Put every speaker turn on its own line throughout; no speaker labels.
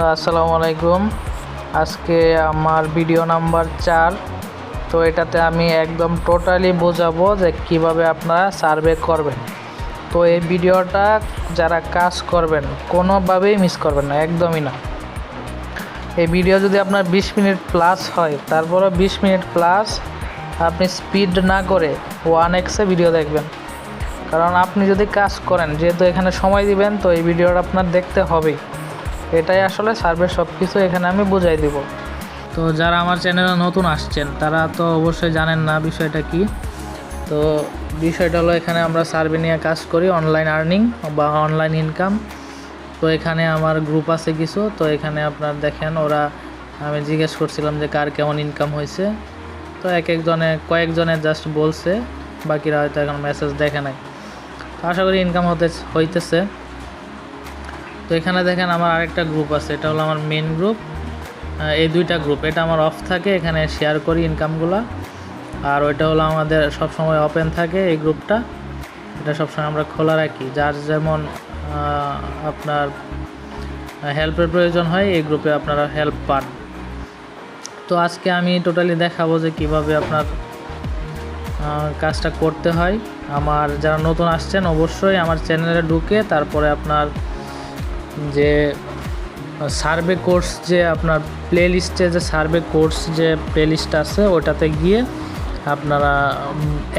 তো আসসালামু আলাইকুম। আজকে আমার ভিডিও নাম্বার চার। তো এটাতে আমি একদম টোটালি বোঝাবো যে কীভাবে আপনারা সার্ভে করবেন। তো এই ভিডিওটা যারা কাজ করবেন, কোনোভাবেই মিস করবেন না, একদমই না। এই ভিডিও যদি আপনার বিশ মিনিট প্লাস হয় তারপরে বিশ মিনিট প্লাস আপনি স্পিড না করে ওয়ান এক্সে ভিডিও দেখবেন। কারণ আপনি যদি কাজ করেন, যেহেতু এখানে সময় দিবেন, তো এই ভিডিওটা আপনার দেখতে হবেই। এটাই আসলে সার্ভের সব কিছু এখানে আমি বুঝাই দিব। তো যারা আমার চ্যানেলে নতুন আসছেন, তারা তো অবশ্যই জানেন না বিষয়টা কি। তো বিষয়টা হলো এখানে আমরা সার্ভে নিয়ে কাজ করি অনলাইন আর্নিং বা অনলাইন ইনকাম তো এখানে আমার গ্রুপ আছে কিছু, তো এখানে আপনার দেখেন ওরা, আমি জিজ্ঞেস করছিলাম যে কার কেমন ইনকাম হয়েছে। তো এক একজনে, কয়েকজনে জাস্ট বলছে, বাকিরা হয়তো এখন মেসেজ দেখে নাই। তো আশা করি ইনকাম হতে, হইতেছে। তো এখানে দেখেন আমার আরেকটা গ্রুপ আছে, এটা হলো আমার মেন গ্রুপ এই দুইটা গ্রুপ এটা আমার অফ থাকে, এখানে শেয়ার করি ইনকামগুলো আর ওইটা হলো আমাদের সব সময় ওপেন থাকে এই গ্রুপটা এটা সবসময় আমরা খোলা রাখি। যার যেমন আপনার হেল্পের প্রয়োজন হয়, এই গ্রুপে আপনারা হেল্প পান। তো আজকে আমি টোটালি দেখাবো যে কীভাবে আপনার কাজটা করতে হয়। আমার যারা নতুন আসছেন, অবশ্যই আমার চ্যানেলে ঢুকে তারপরে আপনার যে সার্ভে কোর্স যে আপনার প্লে লিস্টে যে সার্ভে কোর্স যে প্লে লিস্ট আছে, ওটাতে গিয়ে আপনারা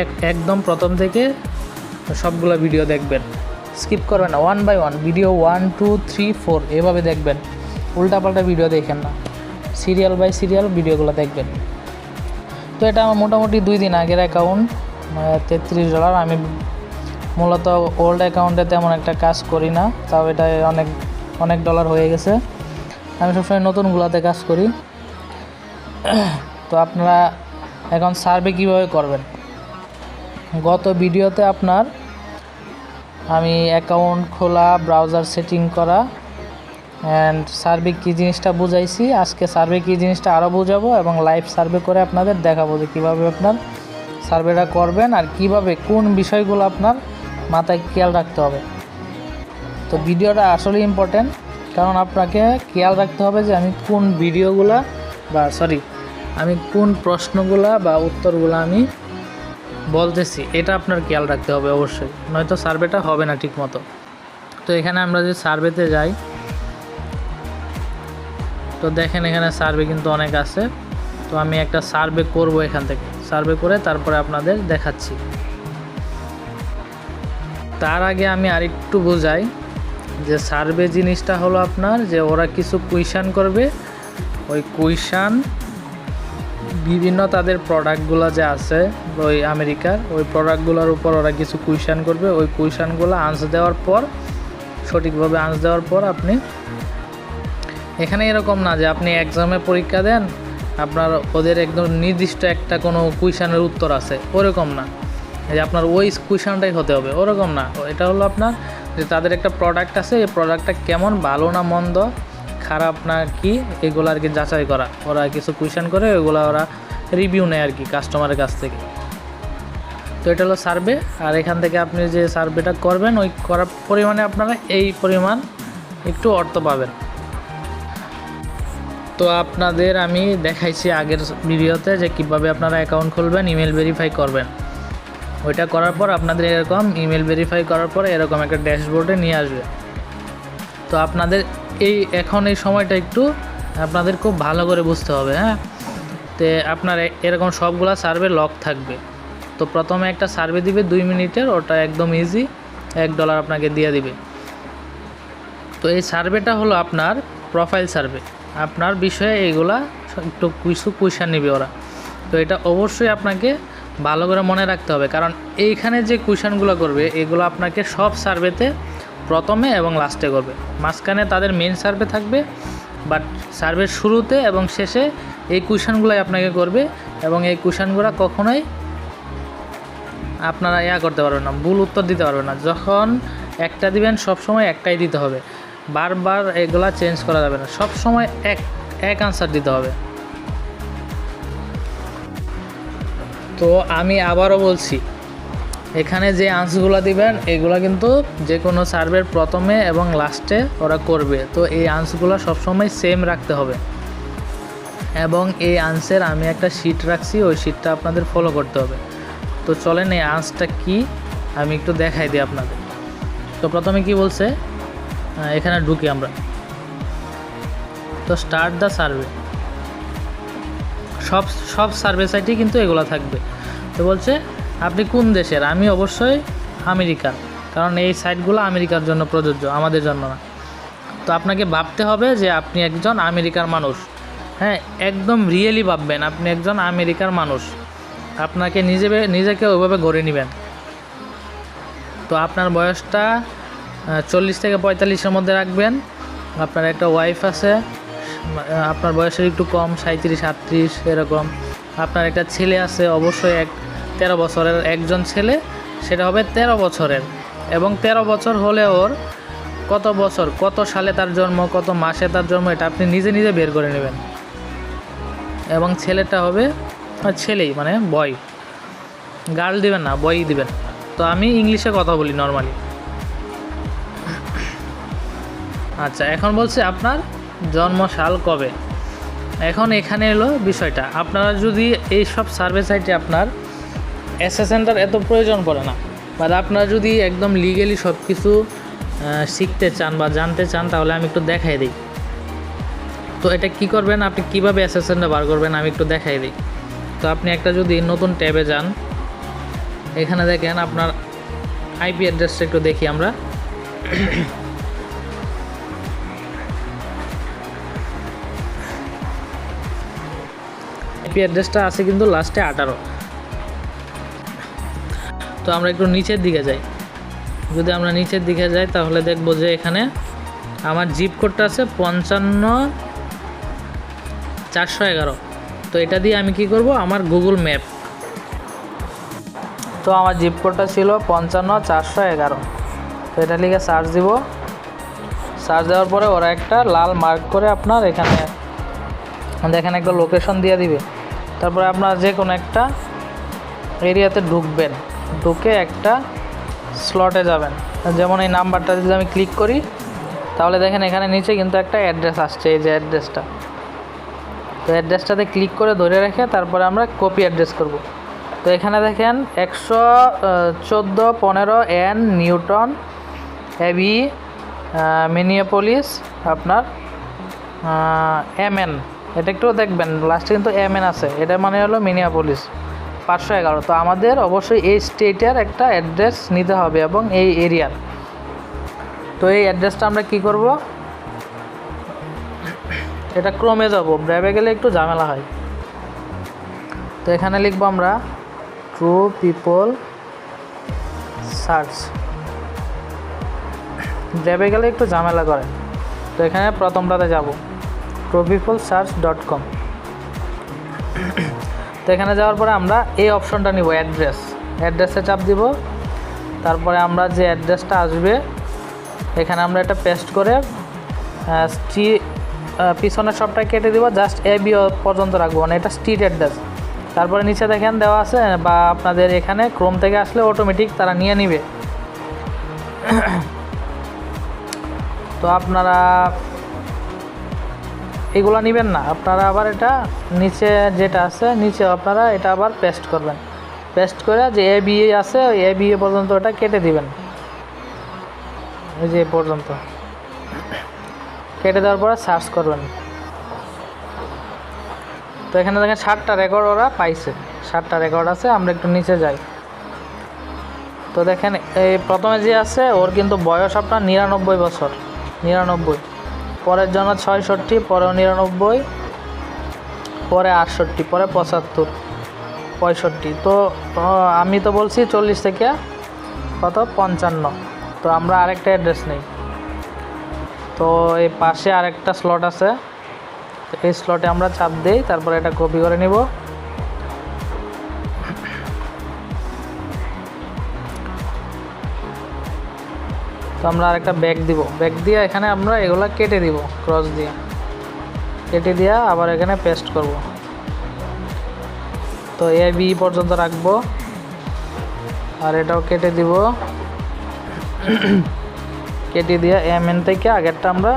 এক, একদম প্রথম থেকে সবগুলো ভিডিও দেখবেন। স্কিপ করবেন one by one video one two three four এভাবে দেখবেন। উল্টাপাল্টা ভিডিও দেখেন না। সিরিয়াল বাই সিরিয়াল ভিডিওগুলো দেখবেন। তো এটা আমার মোটামুটি দুই দিন আগের অ্যাকাউন্ট তেত্রিশ ডলার আমি মূলত ওল্ড অ্যাকাউন্টে তেমন একটা কাজ করি না, তাও এটা অনেক অনেক ডলার হয়ে গেছে। আমি সবসময় নতুনগুলোতে কাজ করি। তো আপনারা এখন সার্ভে কীভাবে করবেন? গত ভিডিওতে আপনার আমি অ্যাকাউন্ট খোলা ব্রাউজার সেটিং করা অ্যান্ড সার্ভে কী জিনিসটা বুঝাইছি, আজকে সার্ভে কী জিনিসটা আরও বুঝাবো, এবং লাইভ সার্ভে করে আপনাদের দেখাবো যে কীভাবে আপনার সার্ভেটা করবেন, আর কীভাবে কোন বিষয়গুলো আপনার মাথায় খেয়াল রাখতে হবে। তো ভিডিওটা আসলে ইম্পর্টেন্ট কারণ আপনাকে খেয়াল রাখতে হবে যে আমি কোন ভিডিওগুলা বা সরি আমি কোন প্রশ্নগুলা বা উত্তরগুলো আমি বলতেছি, এটা আপনার খেয়াল রাখতে হবে অবশ্যই, নয়তো সার্ভেটা হবে না ঠিক মতো তো এখানে আমরা যে সার্ভেতে যাই, তো দেখেন এখানে সার্ভে কিন্তু অনেক আছে। তো আমি একটা সার্ভে করব এখান থেকে, সার্ভে করে তারপরে আপনাদের দেখাচ্ছি। তার আগে আমি আরেকটু বোঝাই যে সার্ভে জিনিসটা হলো আপনার যে ওরা কিছু কুইশান করবে। ওই কুইশান বিভিন্ন তাদের প্রোডাক্টগুলো যে আছে ওই আমেরিকার, ওই প্রোডাক্টগুলোর উপর ওরা কিছু কুইশান করবে। ওই কুইশানগুলো আনসার দেওয়ার পর, সঠিকভাবে আনসার দেওয়ার পর আপনি এখানে এরকম না যে আপনি এক্সামে পরীক্ষা দেন, আপনার ওদের একদম নির্দিষ্ট একটা কোনো কুইশানের উত্তর আছে, ওরকম না। যে আপনার ওই কুইশনটাই হতে হবে, ওরকম না। এটা হলো আপনার যে তাদের একটা প্রোডাক্ট আছে, এই প্রোডাক্টটা কেমন, ভালো না মন্দ, খারাপ না কি, এগুলো আর কি যাচাই করা। ওরা কিছু কুইশন করে, ওইগুলো ওরা রিভিউ নেয় আর কি কাস্টমারের কাছ থেকে। তো এটা হলো সার্ভে আর এখান থেকে আপনি যে সার্ভেটা করবেন, ওই করার পরিমাণে আপনারা এই পরিমাণ একটু অর্থ পাবেন। তো আপনাদের আমি দেখাইছি আগের ভিডিওতে যে কীভাবে আপনারা অ্যাকাউন্ট খুলবেন ইমেল ভেরিফাই করবেন। ওইটা করার পর আপনাদের এরকম ইমেল ভেরিফাই করার পর এরকম একটা ড্যাশবোর্ডে নিয়ে আসবে। তো আপনাদের এই, এখন এই সময়টা একটু আপনাদের খুব ভালো করে বুঝতে হবে হ্যাঁ? তো আপনার এরকম সবগুলা সার্ভে লক থাকবে। তো প্রথমে একটা সার্ভে দিবে দুই মিনিটের, ওটা একদম ইজি এক ডলার আপনাকে দিয়ে দিবে। তো এই সার্ভেটা হলো আপনার প্রোফাইল সার্ভে আপনার বিষয়ে এইগুলা একটু কিছু কুইশন নেবে ওরা। তো এটা অবশ্যই আপনাকে ভালো করে মনে রাখতে হবে। কারণ এইখানে যে কুইশনগুলো করবে, এগুলো আপনাকে সব সার্ভেতে প্রথমে এবং লাস্টে করবে। মাঝখানে তাদের মেন সার্ভে থাকবে বাট সার্ভের শুরুতে এবং শেষে এই কুইশনগুলোই আপনাকে করবে এবং এই কুইশনগুলো কখনোই আপনারা ইয়া করতে পারবেন না, ভুল উত্তর দিতে পারবেন না। যখন একটা দিবেন সব সময় একটাই দিতে হবে। বারবার এগুলা চেঞ্জ করা যাবে না। সব সময় এক এক আনসার দিতে হবে। তো আমি আবারও বলছি, এখানে যে আনসারগুলো দিবেন, এগুলো কিন্তু যে কোনো সার্ভের প্রথমে এবং লাস্টে ওরা করবে। তো এই আনসারগুলো সবসময় সেম রাখতে হবে। এবং এই আনসার আমি একটা শিট রাখছি, ওই শিটটা আপনাদের ফলো করতে হবে। তো চলেন এই আনসটা কি, আমি একটু দেখাই দিই আপনাদের। তো প্রথমে কি বলছে? এখানে ঢুকি আমরা। তো স্টার্ট দ্য সার্ভে সব সব সার্ভে সাইটই কিন্তু এগুলো থাকবে। তো বলছে, আপনি কোন দেশের? আমি অবশ্যই আমেরিকার কারণ এই সাইটগুলো আমেরিকার জন্য প্রযোজ্য, আমাদের জন্য না। তো আপনাকে ভাবতে হবে যে আপনি একজন আমেরিকার মানুষ। হ্যাঁ একদম রিয়েলি ভাববেন, আপনি একজন আমেরিকার মানুষ। আপনাকে নিজে নিজেকে ওইভাবে গড়ে নেবেন। তো আপনার বয়সটা চল্লিশ থেকে পঁয়তাল্লিশের মধ্যে রাখবেন। আপনার একটা ওয়াইফ আছে। আপনার বয়সের একটু কম সাঁত্রিশ আটত্রিশ, এরকম। আপনার একটা ছেলে আছে, অবশ্যই এক, তেরো বছরের একজন ছেলে, সেটা হবে তেরো বছরের। এবং তেরো বছর হলে ওর কত বছর, কত সালে তার জন্ম, কত মাসে তার জন্ম, এটা আপনি নিজে নিজে বের করে নেবেন। এবং ছেলেটা হবে ছেলেই মানে বয় গার্ল দিবেন না বয়ই দিবেন। তো আমি ইংলিশে কথা বলি নর্মালি আচ্ছা এখন বলছি আপনার জন্ম সাল কবে? এখন এখানে এলো বিষয়টা। আপনারা যদি এই সব সার্ভে সাইটে আপনার অ্যাসেসেন্টার এত প্রয়োজন পড়ে না, বা আপনারা যদি একদম লিগেলি সব কিছু শিখতে চান বা জানতে চান, তাহলে আমি একটু দেখাই দিই। তো এটা কি করবেন? আপনি কীভাবে অ্যাসেসেন্টটা বার করবেন? আমি একটু দেখাই দিই। তো আপনি একটা যদি নতুন ট্যাবে যান, এখানে দেখেন আপনার আইপি অ্যাড্রেসটা একটু দেখি আমরা। আইপি অ্যাড্রেসটা আছে কিন্তু লাস্টে আঠারো। তো আমরা একটু নিচের দিকে যাই। যদি আমরা নিচের দিকে যাই তাহলে দেখব যে এখানে আমার জিপ কোডটা আছে পঞ্চান্ন চারশো এগারো। তো এটা দিয়ে আমি কি করব? আমার গুগল ম্যাপ তো আমার জিপ কোডটা ছিল পঞ্চান্ন চারশো এগারো। তো এটা লিখে সার্চ দিব। সার্চ দেওয়ার পরে ওরা একটা লাল মার্ক করে আপনার এখানে দেখেন একটা লোকেশন দিয়ে দিবে। তারপরে আপনার যে কোনো একটা এরিয়াতে ঢুকবেন। ঢুকে একটা স্লটে যাবেন। যেমন এই নাম্বারটা যদি আমি ক্লিক করি, তাহলে দেখেন এখানে নিচে কিন্তু একটা অ্যাড্রেস আসছে, এই যে অ্যাড্রেসটা তো অ্যাড্রেসটাতে ক্লিক করে ধরে রেখে তারপরে আমরা কপি অ্যাড্রেস করব। তো এখানে দেখেন একশো চোদ্দ, পনেরো এন নিউটন এবি মিনিয়াপলিস, আপনার এম এন এটা একটু দেখবেন লাস্টে কিন্তু এম এন আছে। এটা মানে হলো মিনিয়াপলিস পাঁচশো এগারো। তো আমাদের অবশ্যই এই স্টেটের একটা অ্যাড্রেস নিতে হবে এবং এই এরিয়ার তো এই অ্যাড্রেসটা আমরা কি করব? এটা ক্রমে যাব। ব্র্যাবে গেলে একটু ঝামেলা হয়। তো এখানে লিখব আমরা ট্রু পিপল সার্চ ব্র্যাবে গেলে একটু ঝামেলা করে। তো এখানে প্রথমটাতে যাব। পিপল সার্চ ডট কম তো এখানে যাওয়ার পরে আমরা এই অপশনটা নিব অ্যাড্রেস। অ্যাড্রেসে চাপ দিব তারপরে আমরা যে অ্যাড্রেসটা আসবে এখানে আমরা এটা পেস্ট করে আহ, স্টি আহ, পিছনের সবটা কেটে দিব জাস্ট এ বি পর্যন্ত রাখব মানে এটা স্ট্রিট অ্যাড্রেস তারপরে নিচে দেখেন দেওয়া আছে বা আপনাদের এখানে ক্রোম থেকে আসলে অটোমেটিক তারা নিয়ে নিবে। তো আপনারা এগুলো নেবেন না। আপনারা আবার এটা নিচে যেটা আছে, নিচে আপনারা এটা আবার পেস্ট করবেন। পেস্ট করে যে এ বি আছে, ওই এ বি পর্যন্ত ওটা কেটে দিবেন। ওই যে পর্যন্ত। কেটে দেওয়ার পরে সার্চ করবেন। তো এখানে দেখেন ষাটটা রেকর্ড ওরা পাইছে। ষাটটা রেকর্ড আছে, আমরা একটু নিচে যাই। তো দেখেন, এই প্রথমে যে আছে, ওর কিন্তু বয়স আপনার নিরানব্বই বছর। নিরানব্বই। পরের জন্য ছয়ষট্টি পরে নিরানব্বই, পরে আটষট্টি, পরে পঁচাত্তর, পঁয়ষট্টি। তো আমি তো বলছি চল্লিশ থেকে কত? পঞ্চান্ন। তো আমরা আরেকটা অ্যাড্রেস নেই। তো এই পাশে আরেকটা স্লট আছে। এই স্লটে আমরা চাপ দিই, তারপরে এটা কপি করে নিব। তো আমরা আরেকটা ব্যাগ দিব। ব্যাগ দিয়ে এখানে আমরা এগুলো কেটে দিব ক্রস দিয়ে। কেটে দিয়ে আবার এখানে পেস্ট করব। তো এ বি পর্যন্ত রাখব। আর এটাও কেটে দিব। কেটে দিয়ে এম এন থেকে আগেরটা আমরা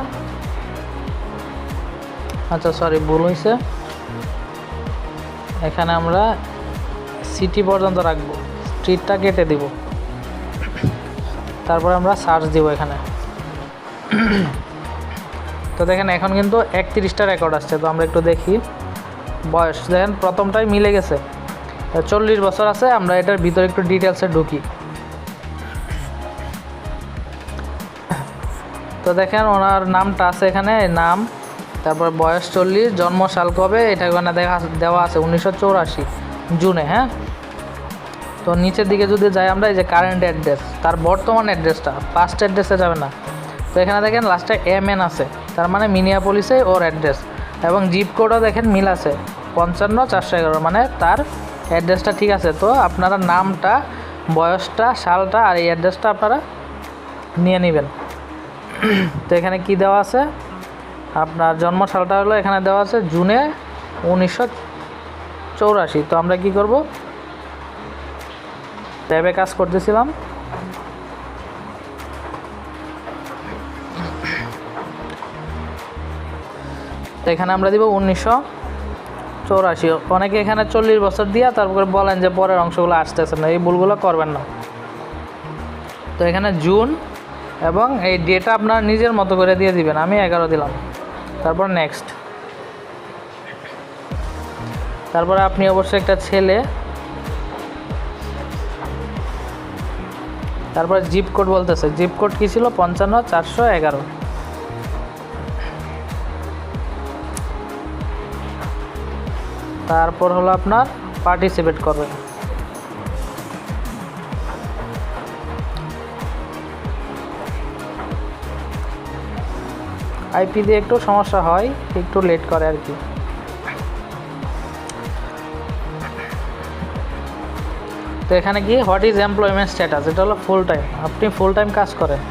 আচ্ছা সরি ভুল হয়েছে এখানে আমরা সিটি পর্যন্ত রাখব। স্ট্রিটটা কেটে দিব। তারপর আমরা সার্চ দিব এখানে। তো দেখেন, এখন কিন্তু একত্রিশটা রেকর্ড আসছে। তো আমরা একটু দেখি। বয়স, দেখেন, প্রথমটাই মিলে গেছে। চল্লিশ বছর আছে, আমরা এটার ভিতরে একটু ডিটেলসে ঢুকি। তো দেখেন, ওনার নামটা আছে এখানে নাম। তারপর বয়স চল্লিশ জন্ম সাল কবে, এটা ওখানে দেখা দেওয়া আছে, উনিশশো জুনে হ্যাঁ? তো নিচের দিকে যদি যাই আমরা, এই যে কারেন্ট অ্যাড্রেস তার বর্তমান অ্যাড্রেসটা ফার্স্ট অ্যাড্রেসে যাবে না। তো এখানে দেখেন লাস্টে এম এন আছে, তার মানে মিনিয়াপলিসে ওর অ্যাড্রেস এবং জিপ কোডও দেখেন মিল আছে, পঞ্চান্ন চারশো এগারো মানে তার অ্যাড্রেসটা ঠিক আছে। তো আপনারা নামটা, বয়সটা, সালটা আর এই অ্যাড্রেসটা আপনারা নিয়ে নেবেন। তো এখানে কি দেওয়া আছে? আপনার জন্ম সালটা হলো, এখানে দেওয়া আছে, জুনে উনিশশো চৌরাশি। তো আমরা কি করব? ট্যাবে কাজ করতেছিলাম। তো এখানে আমরা দিব উনিশশো চৌরাশি। অনেকে এখানে চল্লিশ বছর দিয়া তারপরে বলেন যে পরের অংশগুলো আসতেছে না, এই ভুলগুলো করবেন না। তো এখানে জুন এবং এই ডেটা আপনার নিজের মতো করে দিয়ে দিবেন, আমি এগারো দিলাম। তারপর নেক্সট। তারপরে আপনি অবশ্যই একটা ছেলে তারপরে জিপ কোড বলতেছে। জিপ কোড কী ছিল? পঞ্চান্ন, চারশো, এগারো। তারপর হলো আপনার পার্টিসিপেট করবে। আইপি দিয়ে একটু সমস্যা হয়, একটু লেট করে আর কি। এখানে কি হোয়াট ইজ এমপ্লয়মেন্ট স্ট্যাটাস এটা হলো ফুল টাইম আপনি ফুল টাইম কাজ করেন।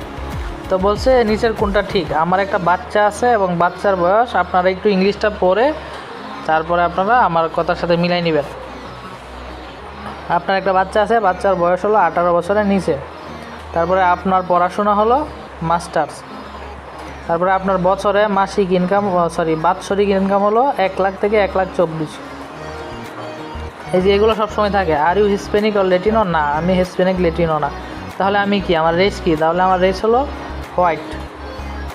তো বলছে, নিচের কোনটা ঠিক? আমার একটা বাচ্চা আছে এবং বাচ্চার বয়স আপনারা একটু ইংলিশটা পড়ে, তারপরে আপনারা আমার কথার সাথে মিলাই নেবেন। আপনার একটা বাচ্চা আছে, বাচ্চার বয়স হলো আঠারো বছরের নিচে। তারপরে আপনার পড়াশোনা হলো মাস্টার্স। তারপরে আপনার বছরে মাসিক ইনকাম সরি বাৎসরিক ইনকাম হলো এক লাখ থেকে এক লাখ চব্বিশ। এই যে এগুলো সবসময় থাকে। আর ইউ হিসপেনিক আর লেটিনো না, আমি হিসপেনিক লেটিনো না। তাহলে আমি কি, আমার রেস কি? তাহলে আমার রেস হলো হোয়াইট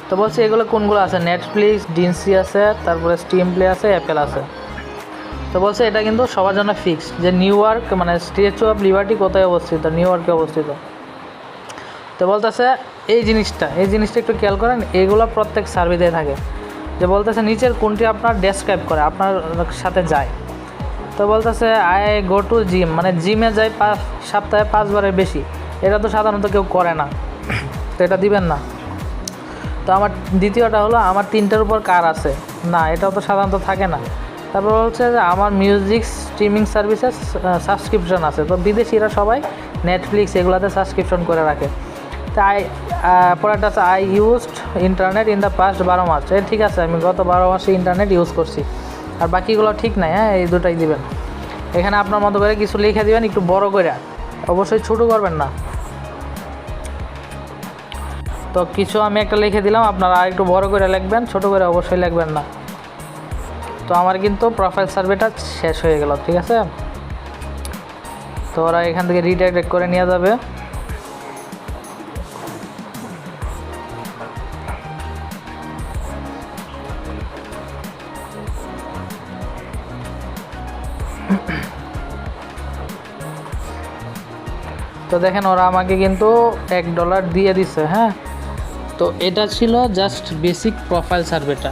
তো বলছি, এগুলো কোনগুলো আছে? নেটফ্লিক্স ডিনসি আছে, তারপরে স্টিম প্লে আছে অ্যাপেল আছে। তো বলছে, এটা কিন্তু সবার জন্য ফিক্স যে নিউ ইয়র্ক মানে স্ট্যাচু অফ লিবার্টি কোথায় অবস্থিত? নিউ ইয়র্কে অবস্থিত। তো বলতেছে, এই জিনিসটা এই জিনিসটা একটু খেয়াল করেন, এগুলো প্রত্যেক সার্ভেতে থাকে। যে বলতেছে, নিচের কোনটি আপনার ডেসক্রাইব করে, আপনার সাথে যায়। তো বলতেছে আই গো টু জিম মানে জিমে যাই পাঁচ, সপ্তাহে পাঁচবারের বেশি। এটা তো সাধারণত কেউ করে না। তো এটা দিবেন না। তো আমার দ্বিতীয়টা হলো, আমার তিনটার উপর কার আছে? না, এটাও তো সাধারণত থাকে না। তারপর হচ্ছে যে, আমার মিউজিক স্ট্রিমিং সার্ভিসেস সাবস্ক্রিপশন আছে। তো বিদেশিরা সবাই নেটফ্লিক্স এগুলোতে সাবস্ক্রিপশন করে রাখে। তাই পরেরটা আছে I used internet in the past বারো মাস। এ, ঠিক আছে, আমি গত বারো মাসে ইন্টারনেট ইউজ করছি। আর বাকিগুলো ঠিক নাই হ্যাঁ? এই দুটাই দিবেন। এখানে আপনার মতো করে কিছু লিখে দিবেন, একটু বড় করে। অবশ্যই ছোটো করবেন না। তো কিছু আমি একটা লিখে দিলাম, আপনারা আর একটু বড় করে লিখবেন, ছোট করে অবশ্যই লিখবেন না। তো আমার কিন্তু প্রোফাইল সার্ভেটা শেষ হয়ে গেল, ঠিক আছে? তো ওরা এখান থেকে রিডাইরেক্ট করে নিয়ে যাবে। তো দেখেন ওরা আমাকে কিন্তু এক ডলার দিয়ে দিছে হ্যাঁ? তো এটা ছিল জাস্ট বেসিক প্রোফাইল সার্ভেটা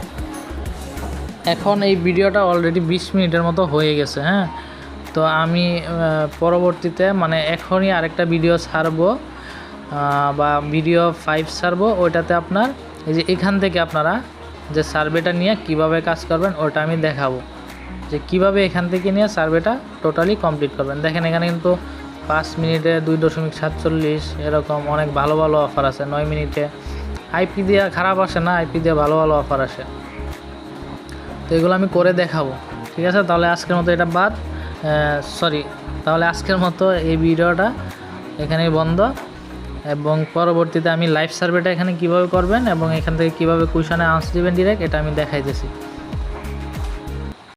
এখন এই ভিডিওটা অলরেডি বিশ মিনিটের মতো হয়ে গেছে হ্যাঁ? তো আমি পরবর্তীতে মানে এখনই আরেকটা ভিডিও ছাড়বো বা ভিডিও ফাইভ ছাড়বো, ওইটাতে আপনার এই যে এখান থেকে আপনারা যে সার্ভেটা নিয়ে কীভাবে কাজ করবেন, ওটা আমি দেখাবো। যে কীভাবে এখান থেকে নিয়ে সার্ভেটা টোটালি কমপ্লিট করবেন। দেখেন এখানে কিন্তু পাঁচ মিনিটে দুই দশমিক সাতচল্লিশ, এরকম অনেক ভালো ভালো অফার আছে নয় মিনিটে। আইপি দিয়ে খারাপ আসে না আইপি দিয়ে ভালো ভালো অফার আসে। তো এগুলো আমি করে দেখাবো, ঠিক আছে? তাহলে আজকের মতো এটা বাদ। সরি তাহলে আজকের মতো এই ভিডিওটা এখানেই বন্ধ। এবং পরবর্তীতে আমি লাইভ সার্ভেটা এখানে কীভাবে করবেন এবং এখান থেকে কীভাবে কুইশনে আনসার দিবেন ডিরেক্ট এটা আমি দেখাইতেছি।